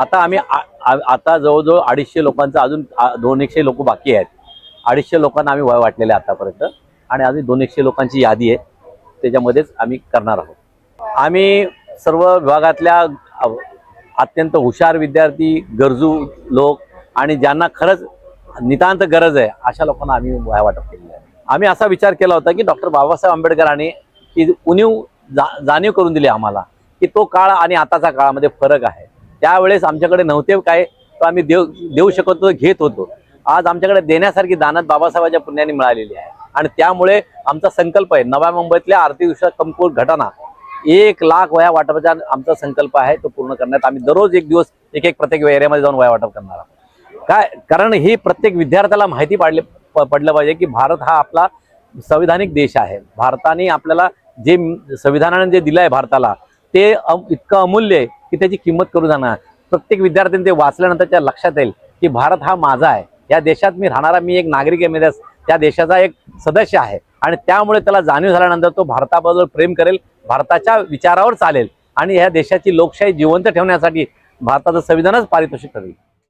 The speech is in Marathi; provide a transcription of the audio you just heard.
आता आम्ही आ- आता जवळजवळ अडीचशे लोकांचं अजून दोन एकशे लोक बाकी आहेत. अडीचशे लोकांना आम्ही वय वाटलेले आहे आतापर्यंत. आणि अजून दोन एकशे लोकांची यादी आहे. त्याच्यामध्येच आम्ही करणार आहोत. आम्ही सर्व विभागातल्या अत्यंत हुशार विद्यार्थी गरजू लोक आणि ज्यांना खरंच नितांत गरज आहे अशा लोकांना आम्ही वया वाटप केलेलं आहे. आम्ही असा विचार केला होता की डॉक्टर बाबासाहेब आंबेडकरांनी की उणीव जा जाणीव करून दिली आम्हाला की तो काळ आणि आताचा काळामध्ये फरक आहे. त्यावेळेस आमच्याकडे नव्हते काय तो आम्ही देऊ देऊ शकत होतो घेत होतो. आज आमच्याकडे देण्यासारखी दानत बाबासाहेबांच्या पुण्याने मिळालेली आहे. आणि त्यामुळे आमचा संकल्प आहे नव्या मुंबईतल्या आर्थिक आर्थिकदृष्ट्या कमकुवत घटना एक लाख वया वाटपाचा आमचा संकल्प आहे तो पूर्ण करण्यात. आम्ही दररोज एक दिवस एक एक प्रत्येक एरियामध्ये जाऊन वया वाटप करणार आहोत. काय कारण ही प्रत्येक विद्यार्थ्याला माहिती पाडले प- पडलं पाहिजे की भारत हा आपला संविधानिक देश आहे. भारताने आपल्याला जे संविधानाने जे दिलं आहे भारताला ते इतकं अमूल्य आहे. की त्याची किंमत करू जाणार. प्रत्येक विद्यार्थ्याने ते वाचल्यानंतर त्या लक्षात येईल की भारत हा माझा आहे. या देशात मी राहणारा मी एक नागरिक आहे मी त्या- त्या देशाचा एक सदस्य आहे. आणि त्यामुळे त्याला जाणीव झाल्यानंतर तो भारताबद्दल प्रेम करेल भारताच्या विचारावर चालेल आणि ह्या देशाची लोकशाही जिवंत ठेवण्यासाठी भारताचं संविधानच पारितोषिक ठरेल.